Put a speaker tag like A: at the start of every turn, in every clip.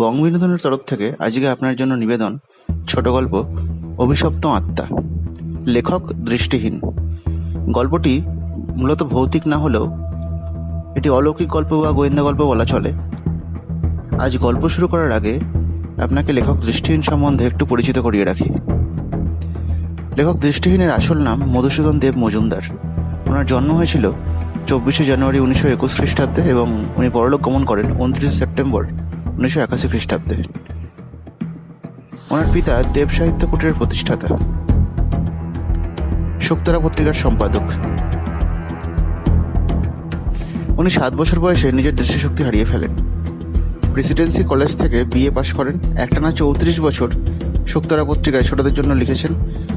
A: বং বিনোদনের তরফ থেকে আজকে আপনার জন্য নিবেদন, ছোট গল্প, অভিশপ্ত আত্মা, লেখক দৃষ্টিহীন। গল্পটি মূলত ভৌতিক না হলেও এটি অলৌকিক গল্প বা গোয়েন্দা গল্প বলা চলে। আজ গল্প শুরু করার আগে আপনাকে লেখক দৃষ্টিহীন সম্বন্ধে একটু পরিচিত করিয়ে রাখি। লেখক দৃষ্টিহীনের আসল নাম মধুসূদন দেব মজুমদার। ওনার জন্ম হয়েছিল চব্বিশে জানুয়ারি উনিশশো একুশ খ্রিস্টাব্দে এবং উনি পরলোক গমন করেন উনত্রিশে সেপ্টেম্বর। উনিশশো একাশি খ্রিস্টাব্দে। ওনার পিতা দেব সাহিত্য কুটিরের প্রতিষ্ঠাতা। শুক্তারা পত্রিকার সম্পাদক। উনি সাত বছর বয়সে নিজের দৃষ্টিশক্তি হারিয়ে ফেলেন। প্রেসিডেন্সি কলেজ থেকে বিএ পাশ করেন। একটানা চৌত্রিশ বছর শুক্তারা পত্রিকায় ছোটদের জন্য লিখেছেন।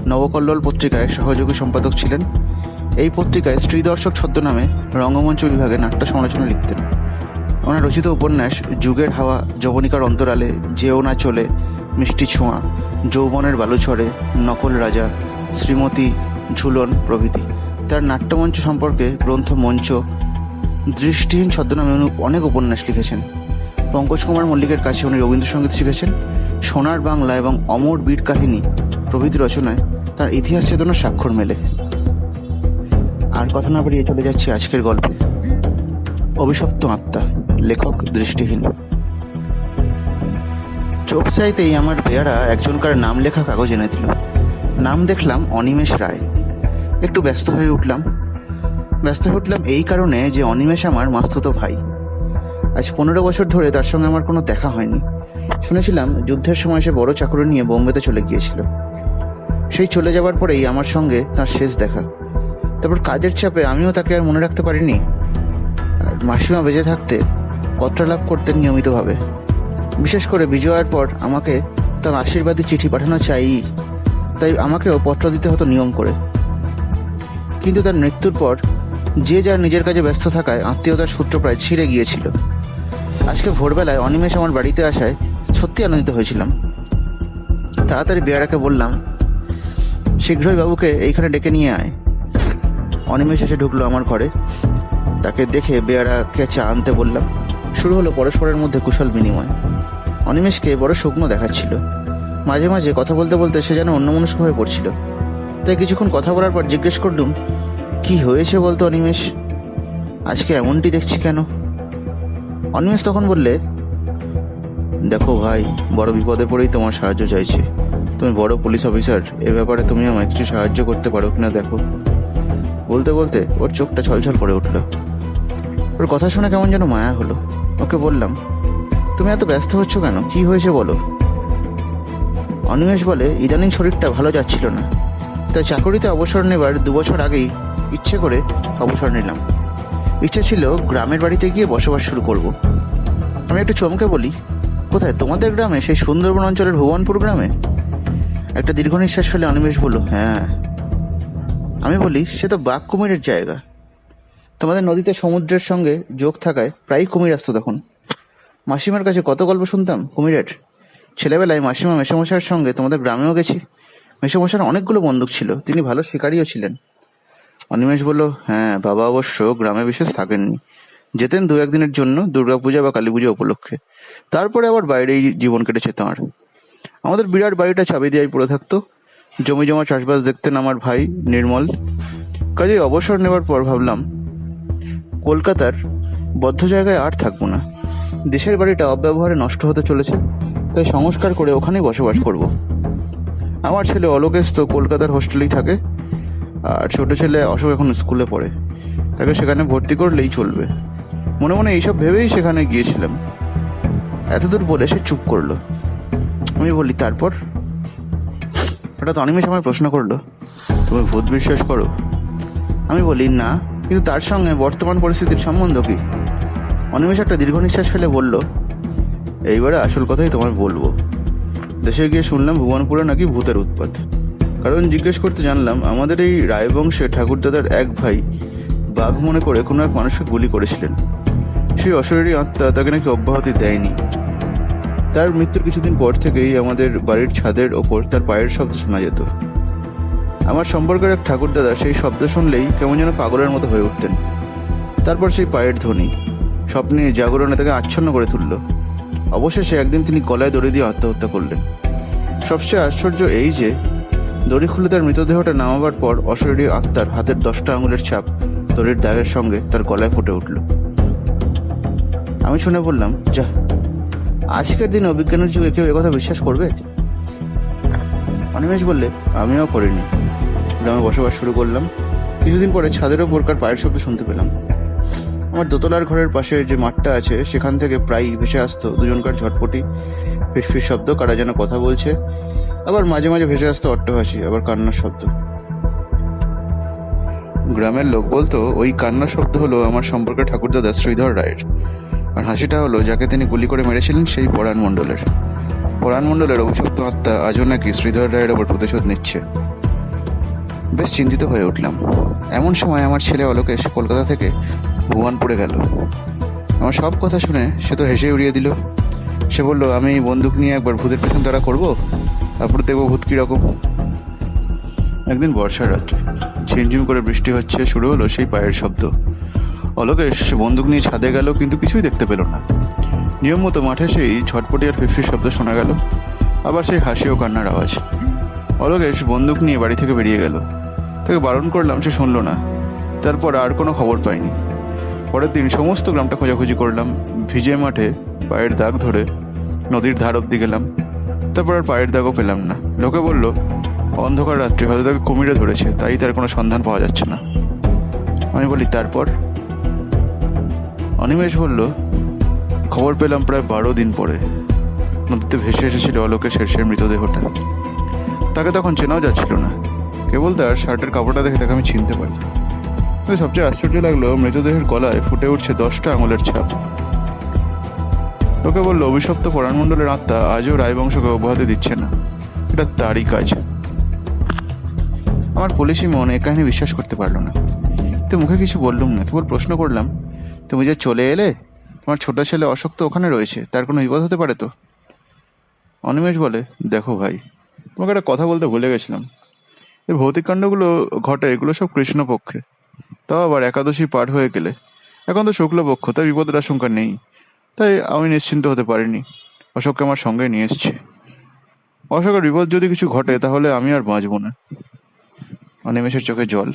A: নবকল্লোল পত্রিকায় সহযোগী সম্পাদক ছিলেন। এই পত্রিকায় স্ত্রী দর্শক ছদ্মনামে রঙ্গমঞ্চ বিভাগে নাট্য সমালোচনা লিখতেন। ওনার রচিত উপন্যাস, যুগের হাওয়া, যবনিকার অন্তরালে যেও না চলে, মিষ্টি ছোঁয়া, যৌবনের বালুছড়ে, নকল রাজা, শ্রীমতী ঝুলন প্রভৃতি। তার নাট্যমঞ্চ সম্পর্কে গ্রন্থ মঞ্চ, দৃষ্টিহীন ছদ্মনামে উনি অনেক উপন্যাস লিখেছেন। পঙ্কজ কুমার মল্লিকের কাছে উনি রবীন্দ্রসঙ্গীত শিখেছেন। সোনার বাংলা এবং অমর বীর কাহিনী প্রভৃতি রচনায় তার ইতিহাস চেতনার স্বাক্ষর মেলে। আর কথা না বাড়িয়ে চলে যাচ্ছি আজকের গল্পে। অভিশপ্ত আত্মা। লেখক দৃষ্টিহীন। চোখ চাইতেই আমার বেয়ারা একজনকার নাম লেখা কাগজ এনে দিল। নাম দেখলাম অনিমেষ রায়। একটু ব্যস্ত হয়ে উঠলাম। ব্যস্ত হয়ে উঠলাম এই কারণে যে অনিমেষ আমার মাস্তুতো ভাই। আজ পনেরো বছর ধরে তার সঙ্গে আমার কোনো দেখা হয়নি। শুনেছিলাম যুদ্ধের সময় সে বড় চাকরি নিয়ে বোম্বেতে চলে গিয়েছিল। সেই চলে যাবার পরেই আমার সঙ্গে তার শেষ দেখা। তারপর কাজের চাপে আমিও তাকে আর মনে রাখতে পারিনি। আর মাসিমা বেঁচে থাকতে পত্র লাভ করতেন নিয়মিতভাবে। বিশেষ করে বিজয়ের পর আমাকে তার আশীর্বাদী চিঠি পাঠানো চাই, তাই আমাকেও পত্র দিতে হতো নিয়ম করে। কিন্তু তার মৃত্যুর পর যে যার নিজের কাজে ব্যস্ত থাকায় আত্মীয়তার সূত্র প্রায় ছিঁড়ে গিয়েছিল। আজকে ভোরবেলায় অনিমেষ আমার বাড়িতে আসায় সত্যি আনন্দিত হয়েছিলাম। তাড়াতাড়ি বেয়ারাকে বললাম, শীঘ্রই বাবুকে এইখানে ডেকে নিয়ে আয়। অনিমেষ এসে ঢুকলো আমার ঘরে। তাকে দেখে বেয়ারাকে চা আনতে বললাম শুরু হলো পরস্পরের মধ্যে কুশল বিনিময়। অনিমেষকে বড় শুকনো দেখাচ্ছিল। মাঝে মাঝে কথা বলতে বলতে সে যেন অন্যমনস্ক হয়ে পড়ছিল। তাই কিছুক্ষণ কথা বলার পর জিজ্ঞেস করলুম, কি হয়েছে বলতো অনিমেষ? আজকে এমনটি দেখছি কেন? অনিমেষ তখন বললে, দেখো ভাই, বড় বিপদে পড়েই তোমার সাহায্য চাইছে। তুমি বড় পুলিশ অফিসার, এ ব্যাপারে তুমি আমায় কিছু সাহায্য করতে পারো কিনা দেখো? বলতে বলতে ওর চোখটা ছলছল করে উঠল। ওর কথা শুনে কেমন যেন মায়া হলো। ওকে বললাম, তুমি এত ব্যস্ত হচ্ছ কেন? কি হয়েছে বলো? অনিমেষ বলে, ইদানিং শরীরটা ভালো যাচ্ছিল না। তাই চাকরিতে অবসর নেবার দু বছর আগেই ইচ্ছে করে অবসর নিলাম। ইচ্ছে ছিল গ্রামের বাড়িতে গিয়ে বসবাস শুরু করব। আমি একটু চমকে বলি, কোথায়? তোমাদের গ্রামে? সেই সুন্দরবন অঞ্চলের ভুবনপুর গ্রামে? একটা দীর্ঘ নিঃশ্বাস ফেলে অনিমেষ বলল হ্যাঁ। আমি বলি, সে তো বাঘ কুমিরের জায়গা। তোমাদের নদীতে সমুদ্রের সঙ্গে যোগ থাকায় প্রায়ই কুমির আসতো তখন। মাসিমার কাছে কত গল্প শুনতাম, কুমিরের? ছেলেবেলায় মাসিমা মেসমশাইয়ের সঙ্গে তোমাদের গ্রামেও গেছি। মেসমশার অনেকগুলো বন্দুক ছিল, তিনি ভালো শিকারীও ছিলেন। অনিমেষ বলল হ্যাঁ বাবা অবশ্য গ্রামে বিশেষ থাকেননি। যেতেন দু একদিনের জন্য দুর্গাপূজা বা কালী পূজা উপলক্ষে। তারপরে আবার বাইরেই জীবন কেটেছে তাঁর। আমাদের বিরাট বাড়িটা চাবি দিয়েই পড়ে থাকতো। জমি জমা চাষবাস দেখতেন আমার ভাই নির্মল। কাজে অবসর নেবার পর ভাবলাম কলকাতার বদ্ধ জায়গায় আর থাকব না। দেশের বাড়িটা অব্যবহারে নষ্ট হতে চলেছে, তাই সংস্কার করে ওখানেই বসবাস করব। আমার ছেলে অলোকেশ তো কলকাতার হোস্টেলেই থাকে, আর ছোট ছেলে অশোক এখন স্কুলে পড়ে। তাকে সেখানে ভর্তি করলেই চলবে। মনে মনে এইসব ভেবেই সেখানে গিয়েছিলাম। এতদূর বলে সে চুপ করল। আমি বলি, তারপর? হঠাৎ অনিমেষ আমায় প্রশ্ন করল, তুমি ভূত বিশ্বাস করো? আমি বলি, না। কিন্তু তার সঙ্গে বর্তমান পরিস্থিতির সম্বন্ধ কি? অনিমেষ একটা দীর্ঘ নিঃশ্বাস ফেলে বলল, এইবারে আসল কথাই তোমায় বলব। দেশে গিয়ে শুনলাম ভুবনপুরে নাকি ভূতের উৎপাত। কারণ জিজ্ঞেস করতে জানলাম, আমাদের এই রায়বংশে ঠাকুরদাদার এক ভাই বাঘ মনে করে কোনো এক মানুষকে গুলি করেছিলেন। সেই অশরীরী আত্মা তাকে নাকি অব্যাহতি দেয়নি। তার মৃত্যুর কিছুদিন পর থেকেই আমাদের বাড়ির ছাদের ওপর তার পায়ের শব্দ শোনা যেত। আমার সম্পর্কের এক ঠাকুরদাদা সেই শব্দ শুনলেই কেমন যেন পাগলের মতো হয়ে উঠতেন। তারপর সেই পায়ের ধ্বনি, স্বপ্নে জাগরণে তাকে আচ্ছন্ন করে তুলল। অবশেষে একদিন তিনি গলায় দড়ি দিয়ে আত্মহত্যা করলেন। সবচেয়ে আশ্চর্য এই যে, দড়ি খুলে তার মৃতদেহটা নামাবার পর অশরীরী আত্মার হাতের দশটা আঙুলের ছাপ দড়ির দাগের সঙ্গে তার গলায় ফুটে উঠল। আমি শুনে বললাম, যা, আজকের দিন অভিজ্ঞানের যুগে কেউ একথা বিশ্বাস করবে? অনিমেষ বললে, আমিও করিনি। গ্রামে বসবাস শুরু করলাম। কিছুদিন পরে ছাদের ওপরকার পায়ের শব্দ শুনতে পেলাম। আমার দোতলার ঘরের পাশে যে মাঠটা আছে, সেখান থেকে প্রায়ই ভেসে আসতো দুজনকার ঝটপটি, ফিসফিস শব্দ, কারা যেন কথা বলছে। আবার মাঝে মাঝে ভেসে আসতো অট্টহাসি, আবার কান্নার শব্দ। গ্রামের লোক বলতো, ওই কান্নার শব্দ হলো আমার সম্পর্কে ঠাকুরদাদা শ্রীধর রায়ের। আর হাসিটা হলো, যাকে তিনি গুলি করে মেরেছিলেন সেই পরাণ মণ্ডলের। পরাণ মণ্ডলের অভিশপ্ত আত্মা আজও নাকি শ্রীধর রায়ের ওপর প্রতিশোধ নিচ্ছে। বেশ চিন্তিত হয়ে উঠলাম। এমন সময় আমার ছেলে অলোকেশ কলকাতা থেকে ভুবনপুরে গেল। আমার সব কথা শুনে সে তো হেসে উড়িয়ে দিল। সে বলল, আমি বন্দুক নিয়ে একবার ভূতের পেছন তারা করব? তারপর দেখব ভূত কীরকম। একদিন বর্ষার রাত্রে ঝিমঝিম করে বৃষ্টি হচ্ছে, শুরু হলো সেই পায়ের শব্দ। অলোকেশ বন্দুক নিয়ে ছাদে গেল, কিন্তু কিছুই দেখতে পেল না। নিয়ম মতো মাঠে সেই ঝটপটি আর ফিফির শব্দ শোনা গেল। আবার সেই হাসি ও কান্নার আওয়াজ। অলোকেশ বন্দুক নিয়ে বাড়ি থেকে বেরিয়ে গেল। তাকে বারণ করলাম, সে শুনলো না। তারপর আর কোনো খবর পাইনি। পরের দিন সমস্ত গ্রামটা খোঁজাখুঁজি করলাম। ভিজে মাঠে পায়ের দাগ ধরে নদীর ধার অব্দি গেলাম। তারপর আর পায়ের দাগও পেলাম না। লোকে বলল, অন্ধকার রাত্রে হয়তো তাকে কুমিরে ধরেছে, তাই তার কোনো সন্ধান পাওয়া যাচ্ছে না। আমি বলি, তারপর? অনিমেষ বলল, খবর পেলাম প্রায় বারো দিন পরে। নদীতে ভেসে এসেছিল অলোকের শেষের মৃতদেহটা। তাকে তখন চেনাও যাচ্ছিল না। কেবল তার শার্টের কাপড়টা দেখে তাকে আমি চিনতে পারি। তবে সবচেয়ে আশ্চর্য লাগল, মৃতদেহের গলায় ফুটে উঠছে দশটা আঙুলের ছাপ। লোকে বলল, অভিশপ্ত পরাণমণ্ডলের আত্মা আজও রায়বংশকে অব্যাহতি দিচ্ছে না। এটা তারই কাজ। আমার পুলিশি মন এ কাহিনী বিশ্বাস করতে পারল না। তো মুখে কিছু বললুম না, কেবল প্রশ্ন করলাম, তুমি যে চলে এলে? তোমার ছোট ছেলে অশোক তো ওখানে রয়েছে, তার কোনো বিপদ হতে পারে তো? অনিমেষ বলে, দেখো ভাই, তোমাকে একটা কথা বলতে ভুলে গেছিলাম। এই ভৌতিক কাণ্ডগুলো ঘটে, এগুলো সব কৃষ্ণপক্ষে। তাও আবার একাদশী পার হয়ে গেলে। এখন তো শুক্লপক্ষ, তাই বিপদের আশঙ্কা নেই। তাই আমি নিশ্চিন্ত হতে পারিনি। অশোককে আমার সঙ্গে নিয়ে এসেছি। অশোকের বিপদ যদি কিছু ঘটে, তাহলে আমি আর বাঁচবো না। অনিমেষের চোখে জল।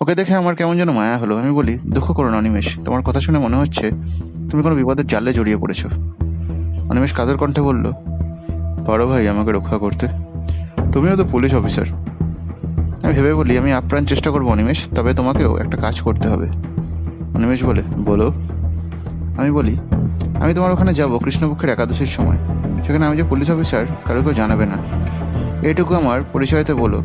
A: ওকে দেখে আমার কেমন যেন মায়া হলো। আমি বলি, দুঃখ করো না অনিমেষ। তোমার কথা শুনে মনে হচ্ছে তুমি কোনো বিপদের জালে জড়িয়ে পড়েছো। অনিমেষ কাদের কণ্ঠে বলল, পারো ভাই আমাকে রক্ষা করতে। তুমিও তো পুলিশ অফিসার। ভেবে বলি, আমি আপ্রাণ চেষ্টা করব অনিমেষ, তবে তোমাকেও একটা কাজ করতে হবে। অনিমেষ বলে, বলো। আমি বলি, আমি তোমার ওখানে যাব কৃষ্ণপক্ষের একাদশীর সময়। সেখানে আমি যে পুলিশ অফিসার, কারও কেউ জানাবে না। এইটুকু আমার পরিচয়তে বলো।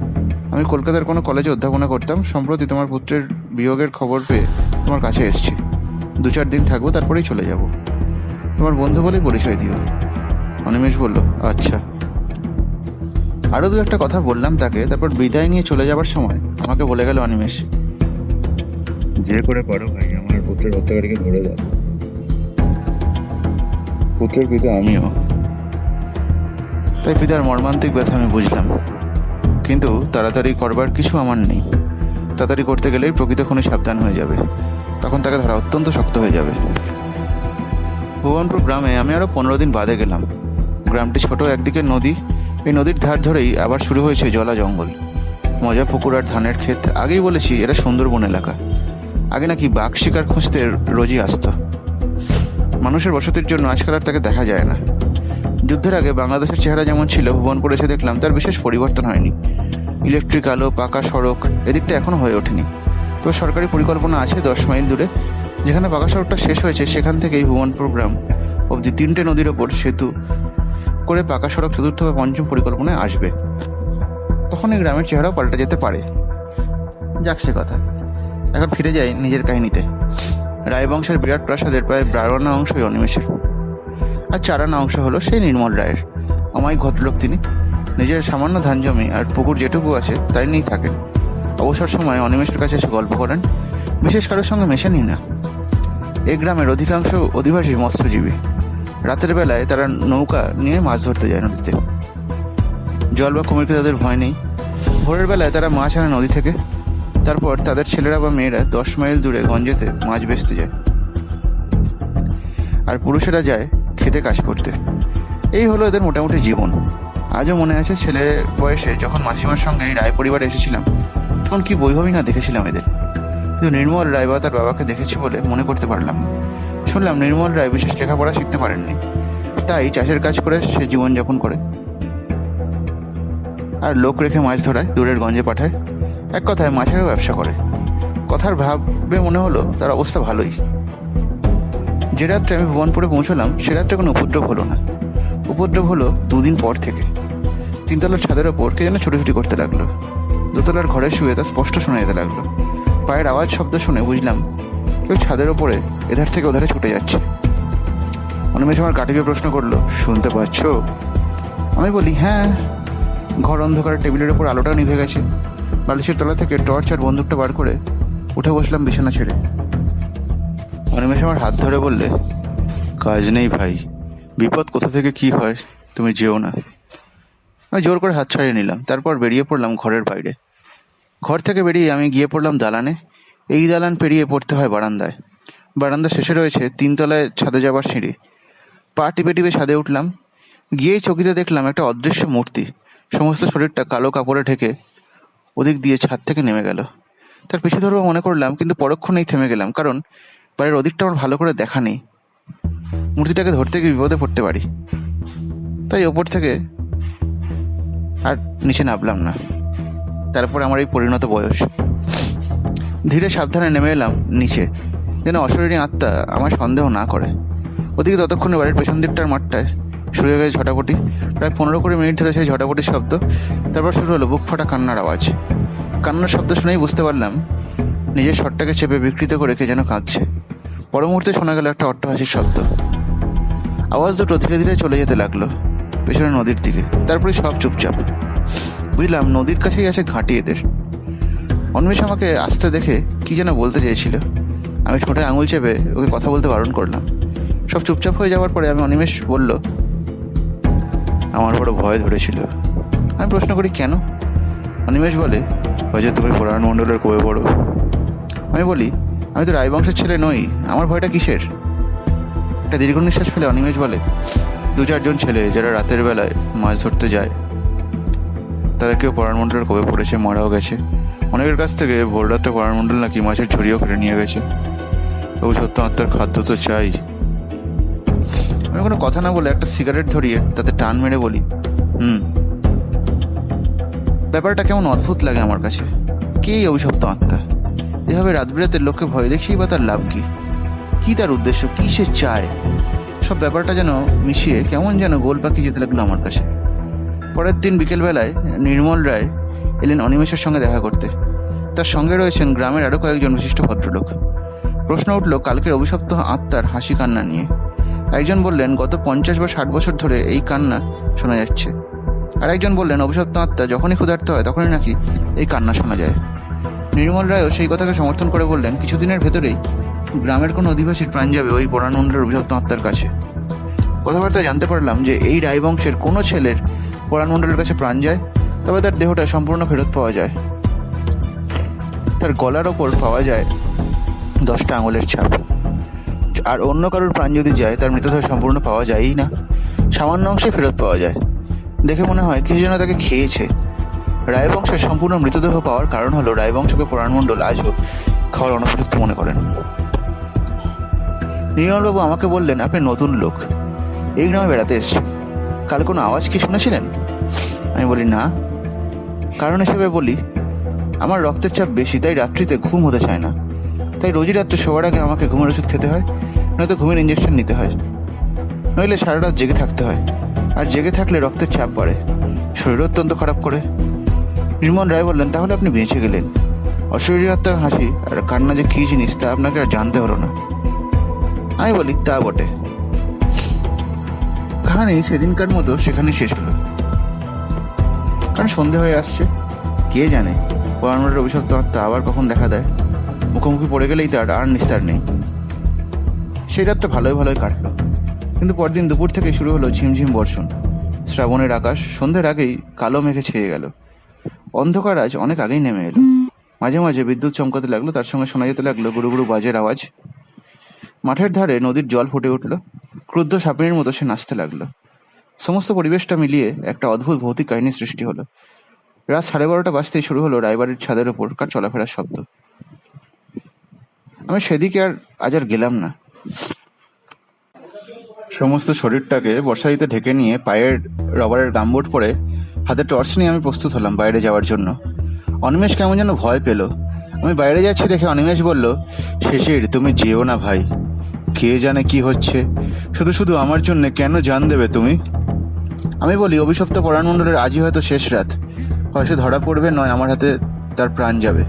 A: আমি কলকাতার কোনো কলেজে অধ্যাপনা করতাম, সম্প্রতি তোমার পুত্রের বিয়োগের খবর পেয়ে তোমার কাছে এসেছি। দু চার দিন থাকব, তারপরেই চলে যাব। তোমার বন্ধু বলেই পরিচয় দিও। অনিমেষ বলল আচ্ছা। আরও দু একটা কথা বললাম তাকে তারপর বিদায় নিয়ে চলে যাবার সময় আমাকে বলে গেল অনিমেষ।
B: যে করে পারো ভাই আমার পুত্রের হত্যাকারীকে ধরে দাও।
A: পুত্রের পিতা আমিও। তাই পিতার মর্মান্তিক ব্যথা আমি বুঝলাম। কিন্তু তাড়াতাড়ি করবার কিছু আমার নেই। তাড়াতাড়ি করতে গেলেই প্রকৃত খুনি সাবধান হয়ে যাবে। তখন তাকে ধরা অত্যন্ত শক্ত হয়ে যাবে। ভুবনপুর গ্রামে আমি আরও পনেরো দিন বাদে গেলাম। গ্রামটি ছোট, একদিকে নদী। এই নদীর ধার ধরেই আবার শুরু হয়েছে জলা জঙ্গল। মজা পুকুর আর ধানের ক্ষেত। আগেই বলেছি এরা সুন্দরবন এলাকা। আগে নাকি বাঘ শিকার খুঁজতে রোজই আসতো। মানুষের বসতির জন্য আজকাল আর তাকে দেখা যায় না। যুদ্ধের আগে বাংলাদেশের চেহারা যেমন ছিল ভুবনপুর এসে দেখলাম, তার বিশেষ পরিবর্তন হয়নি। ইলেকট্রিক আলো, পাকা সড়ক, এদিকটা এখনও হয়ে ওঠেনি। তবে সরকারি পরিকল্পনা আছে দশ মাইল দূরে। যেখানে পাকা সড়কটা শেষ হয়েছে, সেখান থেকেই ভুবনপুর গ্রাম, অবধি তিনটে নদীর ওপর সেতু করে পাকা সড়ক চতুর্থ বা পঞ্চম পরিকল্পনায় আসবে। তখন এই গ্রামের চেহারাও পাল্টে যেতে পারে। যাক সে কথা। এখন ফিরে যাই নিজের কাহিনীতে। রায়বংশের বিরাট প্রাসাদের প্রায় বারোনা অংশই অনিমেষের। আর চারানা অংশ হলো সেই নির্মল রায়ের। অমায়িক ভদ্রলোক তিনি। নিজের সামান্য ধান জমি আর পুকুর যেটুকু আছে তাই নিয়েই থাকেন। অবসর সময় অনিমেষের কাছে এসে গল্প করেন। বিশেষ কারোর সঙ্গে মেশেনি না। এই গ্রামের অধিকাংশ অধিবাসী মৎস্যজীবী। রাতের বেলায় তারা নৌকা নিয়ে মাছ ধরতে যায় নদীতে। জল বা কুমিরকে তাদের ভয় নেই। ভোরের বেলায় তারা মাছ আনে নদী থেকে। তারপর তাদের ছেলেরা বা মেয়েরা দশ মাইল দূরে গঞ্জেতে মাছ বেচতে যায়। আর পুরুষেরা যায় খেতে কাজ করতে। এই হলো এদের মোটামুটি জীবন। আজও মনে আছে ছেলে বয়সে যখন মাসিমার সঙ্গে রায় পরিবারে এসেছিলাম, তখন কি বৈভবই না দেখেছিলাম এদের। কিন্তু নির্মল রায় বা তার বাবাকে দেখেছি বলে মনে করতে পারলাম শুনলাম নির্মল রায় বিশেষ লেখাপড়া শিখতে পারেননি। তাই চাষের কাজ করে সে জীবনযাপন করে। আর লোক রেখে মাছ ধরায়, দূরের গঞ্জে পাঠায়, এক কথায় মাছেরও ব্যবসা করে। কথার ভাবে মনে হলো তার অবস্থা ভালোই। যে রাত্রে আমি ভুবনপুরে পৌঁছলাম, সে রাত্রে কোনো উপদ্রব হলো না। উপদ্রব হলো দুদিন পর থেকে। তিনতলার ছাদের ওপর কে যেন ছুটোছুটি করতে লাগল। দোতলার ঘরে শুয়ে তা স্পষ্ট শোনা যেতে লাগল। পায়ের আওয়াজ, শব্দ শুনে বুঝলাম কেউ ছাদের ওপরে এধার থেকে ওধারে ছুটে যাচ্ছে। অনিমেষ আমার কাটিয়ে প্রশ্ন করল শুনতে পাচ্ছ? আমি বলি হ্যাঁ ঘর অন্ধকারে টেবিলের ওপর আলোটা নিভে গেছে। বালিশের তলা থেকে টর্চ আর বন্দুকটা বার করে উঠে বসলাম বিছানা ছেড়ে। অনিমেষ আমার হাত ধরে বললে কাজ নেই ভাই। বিপদ কোথা থেকে কি হয় তুমি যেও না। আমি জোর করে হাত ছাড়িয়ে নিলাম তারপর বেরিয়ে পড়লাম ঘরের বাইরে। ঘর থেকে বেরিয়ে আমি গিয়ে পড়লাম দালানে। এই দালান পেরিয়ে পড়তে হয় বারান্দায়। বারান্দা শেষে রয়েছে তিনতলায় ছাদে যাবার সিঁড়ি। পা টিপে টিপে ছাদে উঠলাম। গিয়েই চকিতে দেখলাম একটা অদৃশ্য মূর্তি। সমস্ত শরীরটা কালো কাপড়ে ঢেকে ওদিক দিয়ে ছাদ থেকে নেমে গেল। তার পিছু ধরবো মনে করলাম, কিন্তু পরক্ষণেই থেমে গেলাম, কারণ বাড়ির ওদিকটা আমার ভালো করে দেখা নেই। মূর্তিটাকে ধরতে গিয়ে বিপদে পড়তে পারি। তাই ওপর থেকে আর নিচে নামলাম না। তারপর আমার এই পরিণত বয়স। ধীরে সাবধানে নেমে এলাম নিচে। যেন অশরীরী আত্মা আমার সন্দেহ না করে। ওদিকে ততক্ষণে বাড়ির পেছন দিকটার মাঠটায় শুরু হয়ে গেছে ঝটাপটি। প্রায় পনেরো কুড়ি মিনিট ধরে সেই ঝটাপটির শব্দ। তারপর শুরু হলো বুক ফাটা কান্নার আওয়াজ। কান্নার শব্দ শুনেই বুঝতে পারলাম নিজের শটটাকে চেপে বিকৃত করে কে যেন কাঁদছে। পর মুহূর্তে শোনা গেল একটা অট্টহাসির শব্দ। আওয়াজ দুটো ধীরে ধীরে চলে যেতে লাগল পেছনে নদীর দিকে তারপরে সব চুপচাপ। বুঝলাম নদীর কাছেই আছে ঘাঁটি এদের। অন্বেষ আমাকে আসতে দেখে কি যেন বলতে চেয়েছিল। আমি ঠোঁটে আঙুল চেপে ওকে কথা বলতে বারণ করলাম। সব চুপচাপ হয়ে যাওয়ার পরে আমি অনিমেষ বলল, আমার বড় ভয় ধরেছিল। আমি প্রশ্ন করি, কেন? অনিমেষ বলে হয়তো তুমি পুরাণ মণ্ডলের কবে পড়ো। আমি বলি, আমি তো রায়বংশের ছেলে নই, আমার ভয়টা কিসের? একটা দীর্ঘ নিঃশ্বাস ফেলে অনিমেষ বলে, দু চারজন ছেলে যারা রাতের বেলায় মাছ ধরতে যায় তাদের কেউ পরাণমণ্ডলের কবে পড়েছে, মারাও গেছে। অনেকের কাছ থেকে ভোর রাত্রে পরাণমণ্ডল নাকি মাছের ঝুড়িও কেটে নিয়ে গেছে। তবু সত্য আত্মার খাদ্য তো চাই। আমি কোনো কথা না বলে একটা সিগারেট ধরিয়ে তাতে টান মেরে বলি, হুম। ব্যাপারটা কেমন অদ্ভুত লাগে আমার কাছে। কে এই অভিশপ্ত আত্মা? এভাবে রাত বিরাতের লোককে ভয় দেখিয়ে বা তার লাভ কি? কি তার উদ্দেশ্য? কি সে চায়? সব ব্যাপারটা যেন মিশিয়ে কেমন যেন গোল পাখি যেতে লাগল আমার কাছে। পরের দিন বিকেলবেলায় নির্মল রায় এলেন অনিমেষের সঙ্গে দেখা করতে। তার সঙ্গে রয়েছেন গ্রামের আরও কয়েকজন বিশিষ্ট ভদ্রলোক। প্রশ্ন উঠল কালকের অভিশপ্ত আত্মার হাসি কান্না নিয়ে। একজন বললেন, গত পঞ্চাশ বা ষাট বছর ধরে এই কান্না শোনা যাচ্ছে। আর একজন বললেন, অভিশপ্ত আত্মা যখনই ক্ষুধার্ত হয়, তখনই নাকি এই কান্না শোনা যায়। নির্মল রায়ও সেই কথাকে সমর্থন করে বললেন, কিছুদিনের ভেতরেই গ্রামের কোনো অধিবাসীর প্রাণ যাবে ওই পরাণমণ্ডলের অভিশপ্ত আত্মার কাছে। কথাবার্তা জানতে পারলাম যে এই রায়বংশের কোনো ছেলের পরাণমণ্ডলের কাছে প্রাণ যায়। তবে তার দেহটা সম্পূর্ণ ফেরত পাওয়া যায়। তার গলার ওপর পাওয়া যায় দশটা আঙুলের ছাপ। আর অন্য কারোর প্রাণ যদি যায়, তার মৃতদেহ সম্পূর্ণ পাওয়া যায়ই না। সামান্য অংশে ফেরত পাওয়া যায়। দেখে মনে হয় কিছু যেন তাকে খেয়েছে। রায়বংশের সম্পূর্ণ মৃতদেহ পাওয়ার কারণ হলো রায়বংশকে পুরাণমণ্ডল আজও খাওয়ার অনুপযুক্ত মনে করেন। নির্মলবাবু আমাকে বললেন, আপনি নতুন লোক। এই গ্রামে বেড়াতে এসছেন। কাল কোনো আওয়াজ কি শুনেছিলেন? আমি বলি, না। কারণ হিসেবে বলি, আমার রক্তের চাপ বেশি, তাই রাত্রিতে ঘুম হতে চায় না। তাই রোজই রাত্রে শোয়ার আগে আমাকে ঘুমের ওষুধ খেতে হয়, নয়তো ঘুমের ইঞ্জেকশন নিতে হয়। নইলে সারা রাত জেগে থাকতে হয়, আর জেগে থাকলে রক্তের চাপ বাড়ে। শরীর অত্যন্ত খারাপ করে। নির্মল রায় বললেন, তাহলে আপনি বেঁচে গেলেন। অশরীরী আত্মার হাসি আর কান্না যে কী জিনিস, তা আপনাকে আর জানতে হলো না। আমি বলি, তা বটে। কাহানি সেদিনকার মতো সেখানে শেষ হলো। কারণ সন্ধে হয়ে আসছে। কে জানে পরাণের অভিশপ্ত আত্মা আবার কখন দেখা দেয়। মুখোমুখি পড়ে গেলেই তার আর নিস্তার নেই। সেই রাতটা ভালোই ভালোই কাটলো। কিন্তু পরদিন দুপুর থেকে শুরু হলো ঝিমঝিম বর্ষণ। শ্রাবণের আকাশ সন্ধ্যের আগেই কালো মেঘে ছেয়ে গেল। অন্ধকার আজ অনেক আগেই নেমে এলো। মাঝে মাঝে বিদ্যুৎ চমকাতে লাগল, তার সঙ্গে শোনা যেতে লাগল গুরু গুরু বাজের আওয়াজ। মাঠের ধারে নদীর জল ফুটে উঠল। ক্রুদ্ধ সাপিনীর মতো সে নাচতে লাগল। সমস্ত পরিবেশটা মিলিয়ে একটা অদ্ভুত ভৌতিক কাহিনীর সৃষ্টি হলো। রাত সাড়ে বারোটা বাজতেই শুরু হলো রায়বাড়ির ছাদের ওপর কার চলাফেরার শব্দ। আমি সেদিকে আর, আজ আর গেলাম না। সমস্ত শরীরটাকে বর্ষাইতে ঢেকে নিয়ে পায়ের রবারের গামবোট পরে হাতে টর্চ নিয়ে আমি প্রস্তুত হলাম বাইরে যাওয়ার জন্য। অনিমেষ কেমন যেন ভয় পেল। আমি বাইরে যাচ্ছি দেখে অনিমেষ বলল, শেষের, তুমি যেও না ভাই। কে জানে কি হচ্ছে? শুধু শুধু আমার জন্য কেন জান দেবে তুমি? আমি বলি, অভিশপ্ত পরাণমণ্ডলের আজই হয়তো শেষ রাত। হয় সে ধরা পড়বে, নয় আমার হাতে তার প্রাণ যাবে।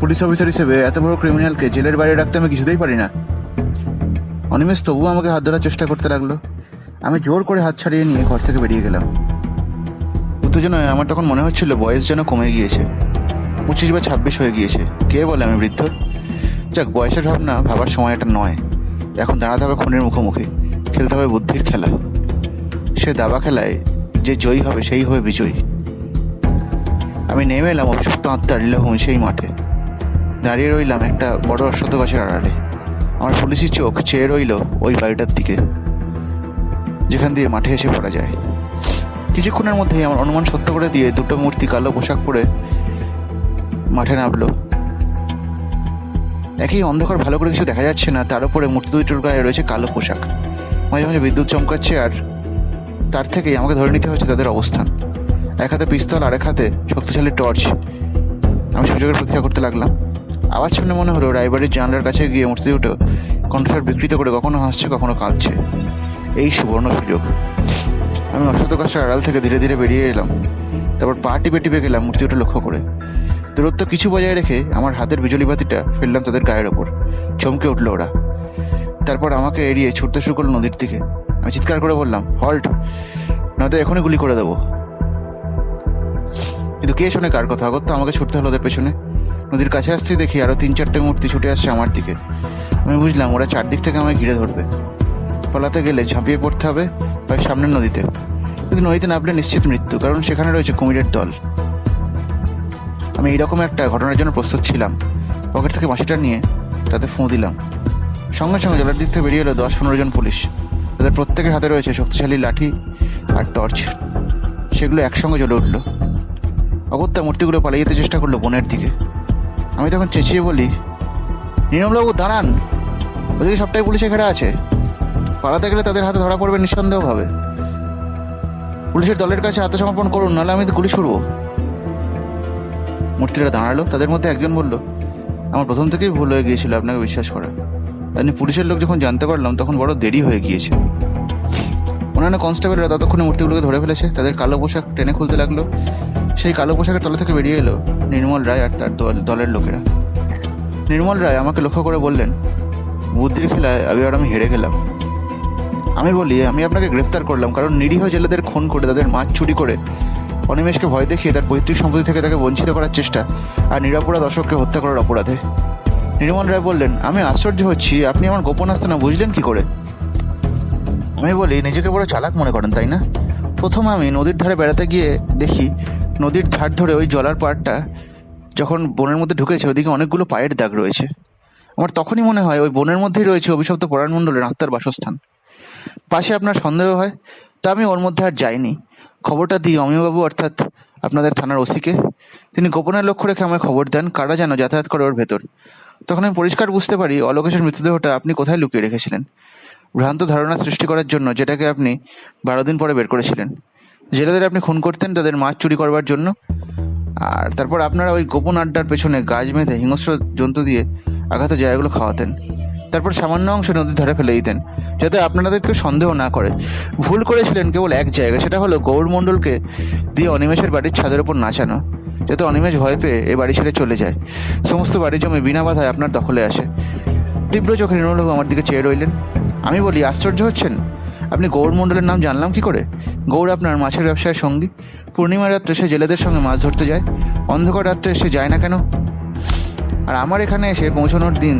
A: পুলিশ অফিসার হিসেবে এত বড় ক্রিমিনালকে জেলের বাইরে রাখতে আমি কিছুতেই পারি না। অনিমেষ, তবুও আমাকে হাত ধরার চেষ্টা করতে লাগল। আমি জোর করে হাত ছাড়িয়ে নিয়ে ঘর থেকে বেরিয়ে গেলাম। উত্তেজনায় আমার তখন মনে হচ্ছিল বয়স যেন কমে গিয়েছে। পঁচিশ বা ছাব্বিশ হয়ে গিয়েছে। কে বলে আমি বৃদ্ধ? যাক, বয়সের ভাবনা, ভাবার সময় এটা নয়। এখন দাঁড়াতে হবে খুনের মুখোমুখি। খেলতে হবে বুদ্ধির খেলা। সে দাবা খেলায় যে জয়ী হবে, সেই হবে বিজয়ী। আমি নেমে এলাম অভিশপ্ত আত্মার লীলাভূমি সেই মাঠে। দাঁড়িয়ে রইলাম একটা বড় অশ্বত্থ গাছের আড়ালে। আমার পুলিশি চোখ চেয়ে রইল ওই বাড়িটার দিকে, যেখান দিয়ে মাঠে এসে পড়া যায়। কিছুক্ষণের মধ্যেই আমার অনুমান সত্য করে দিয়ে দুটো মূর্তি কালো পোশাক পরে মাঠে নামলো। একই অন্ধকার ভালো করে কিছু দেখা যাচ্ছে না, তার উপরে মূর্তি দুইটোর গায়ে রয়েছে কালো পোশাক। মাঝে মাঝে বিদ্যুৎ চমকাচ্ছে আর তার থেকেই আমাকে ধরে নিতে হচ্ছে তাদের অবস্থান। এক হাতে পিস্তল আর এক হাতে শক্তিশালী টর্চ। আমি সুযোগের প্রতীক্ষা করতে লাগলাম। আবার শুনে মনে হলো রায়বাড়ির জানলার কাছে গিয়ে মূর্তি দুটো কণ্ঠস্বর বিকৃত করে কখনো হাসছে, কখনো কাঁদছে। এই সুবর্ণ সুযোগ। আমি অশ্বত গাছের আড়াল থেকে ধীরে ধীরে বেরিয়ে এলাম। তারপর পা টিপে টিপে গেলাম মূর্তি দুটো লক্ষ্য করে। দূরত্ব কিছু বজায় রেখে আমার হাতের বিজলি বাতিটা ফেললাম তাদের গায়ের ওপর। চমকে উঠল ওরা। তারপর আমাকে এড়িয়ে ছুটতে শুরু করল নদীর দিকে। আমি চিৎকার করে বললাম হল্ট নয়তো এখনই গুলি করে দেবো। কিন্তু কে শোনে কার কথা? আগত আমাকে ছুটতে হলো ওদের পেছনে। নদীর কাছে আসতেই দেখি আরও তিন চারটে মূর্তি ছুটে আসছে আমার দিকে। আমি বুঝলাম, ওরা চারদিক থেকে আমায় ঘিরে ধরবে। পালাতে গেলে ঝাঁপিয়ে পড়তে হবে হয় সামনের নদীতে। কিন্তু নদীতে নামলে নিশ্চিত মৃত্যু, কারণ সেখানে রয়েছে কুমিরের দল। আমি এইরকম একটা ঘটনার জন্য প্রস্তুত ছিলাম। পকেট থেকে বাঁশিটা নিয়ে তাতে ফোঁ দিলাম। সঙ্গে সঙ্গে জলের দিক থেকে বেরিয়ে এলো দশ পনেরো জন পুলিশ। তাদের প্রত্যেকের হাতে রয়েছে শক্তিশালী লাঠি আর টর্চ। সেগুলো একসঙ্গে জ্বলে উঠল। অগত্যা মূর্তিগুলো পালিয়ে যেতে চেষ্টা করল বনের দিকে। আমি তখন চেঁচিয়ে বলি নিরমবাবু দাঁড়ান। ওদিকে সবটাই পুলিশে ঘেরা আছে। পালাতে গেলে তাদের হাতে ধরা পড়বে নিঃসন্দেহভাবে। পুলিশের দলের কাছে আত্মসমর্পণ করুন, নাহলে আমি গুলি ছুড়বো। মূর্তিরা দাঁড়াল। তাদের মধ্যে একজন বলল, আমার প্রথম থেকেই ভুল হয়ে গিয়েছিল আপনাকে বিশ্বাস করা। আপনি পুলিশের লোক যখন জানতে পারলাম, তখন বড় দেরি হয়ে গিয়েছে অন্যান্য কনস্টেবলরা ততক্ষণে মূর্তিগুলোকে ধরে ফেলেছে, তাদের কালো পোশাক টেনে খুলতে লাগল। সেই কালো পোশাকের তলা থেকে বেরিয়ে এলো নির্মল রায় আর তার দল- দলের লোকেরা। নির্মল রায় আমাকে লক্ষ্য করে বললেন, বুদ্ধির খেলায় আমি আর আমি হেরে গেলাম। আমি বলি, আমি আপনাকে গ্রেফতার করলাম, কারণ নিরীহ জেলেদের খুন করে, তাদের মাছ চুরি করে, অনিমেষকে ভয় দেখিয়ে তার পৈতৃক সম্পত্তি থেকে তাকে বঞ্চিত করার চেষ্টা, আর নিরাপরাধ অশোককে হত্যা করার অপরাধে। নির্মল রায় বললেন, আমি আশ্চর্য হচ্ছি, আপনি আমার গোপন আস্তানা বুঝলেন কি করে? আমি বলি, নিজেকে বড় চালাক মনে করেন, তাই না? প্রথম আমি নদীর ধারে বেড়াতে গিয়ে দেখি, নদীর ধার ধরে ওই জলার পাড়টা যখন বনের মধ্যে ঢুকেছে ওদিকে অনেকগুলো পায়ের দাগ রয়েছে। আমার তখনই মনে হয়, ওই বনের মধ্যেই রয়েছে অভিশপ্ত পরাণমণ্ডলের আত্মার বাসস্থান। পাশে আপনার সন্দেহ হয়, তা আমি ওর মধ্যে আর যাইনি। খবরটা দিই অমিয়বাবু, অর্থাৎ আপনাদের থানার ওসিকে। তিনি গোপনের লক্ষ্য রেখে আমায় খবর দেন, কারা যেন যাতায়াত করে ওর ভেতর। তখন আমি পরিষ্কার বুঝতে পারি অলোকেশের মৃতদেহটা আপনি কোথায় লুকিয়ে রেখেছিলেন। ভ্রান্ত ধারণা সৃষ্টি করার জন্য যেটাকে আপনি বারো দিন পরে বের করেছিলেন। জেলেদের আপনি খুন করতেন তাদের মাছ চুরি করবার জন্য। আর তারপর আপনারা ওই গোপন আড্ডার পেছনে গাছ বেঁধে হিংস্র জন্তু দিয়ে আঘাত জায়গাগুলো খাওয়াতেন। তারপর সামান্য অংশ নদীর ধারে ফেলে দিতেন, যাতে আপনাদের কেউ সন্দেহ না করে। ভুল করেছিলেন কেবল এক জায়গা, সেটা হলো গৌরমণ্ডলকে দিয়ে অনিমেষের বাড়ির ছাদের ওপর নাচানো, যাতে অনিমেষ ভয় পেয়ে এ বাড়ি ছেড়ে চলে যায়। সমস্ত বাড়ি জমি বিনা বাধায় আপনার দখলে আসে। তীব্র চোখে নীরববাবু আমার দিকে চেয়ে রইলেন। আমি বলি, আশ্চর্য হচ্ছেন? আপনি গৌর মণ্ডলের নাম জানলাম কি করে? গৌর আপনার মাছের ব্যবসায় সঙ্গী। পূর্ণিমা রাত্রে সে জেলেদের সঙ্গে মাছ ধরতে যায়। অন্ধকার রাত্রে সে যায় না কেন? আর আমার এখানে এসে পৌঁছানোর দিন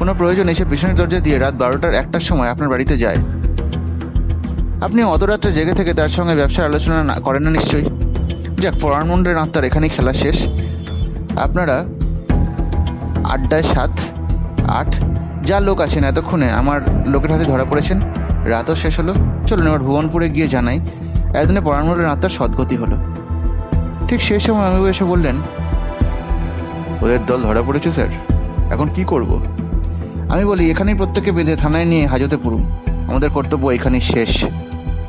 A: কোনো প্রয়োজন এসে পিছনের দরজা দিয়ে রাত বারোটার একটার সময় আপনার বাড়িতে যায়। আপনি অত রাত্রে জেগে থেকে তার সঙ্গে ব্যবসার আলোচনা না করেন না নিশ্চয়ই। যাক পরাণমণ্ডের আত্মার এখানেই খেলা শেষ। আপনারা আড্ডায় সাত, আট, যা লোক আছেন এতক্ষণে আমার লোকের হাতে ধরা পড়েছেন। রাতও শেষ হলো। চলুন এবার ভুবনপুরে গিয়ে জানাই এতদিনে পরাণমণ্ডলের আত্মার সদ্গতি হলো। ঠিক সেই সময় আমি এসে বললেন, ওদের দল ধরা পড়েছে, স্যার। এখন কি করব? আমি বলি এখানেই প্রত্যেককে বেঁধে থানায় নিয়ে হাজতে পড়ুন। আমাদের কর্তব্য এখানেই শেষ।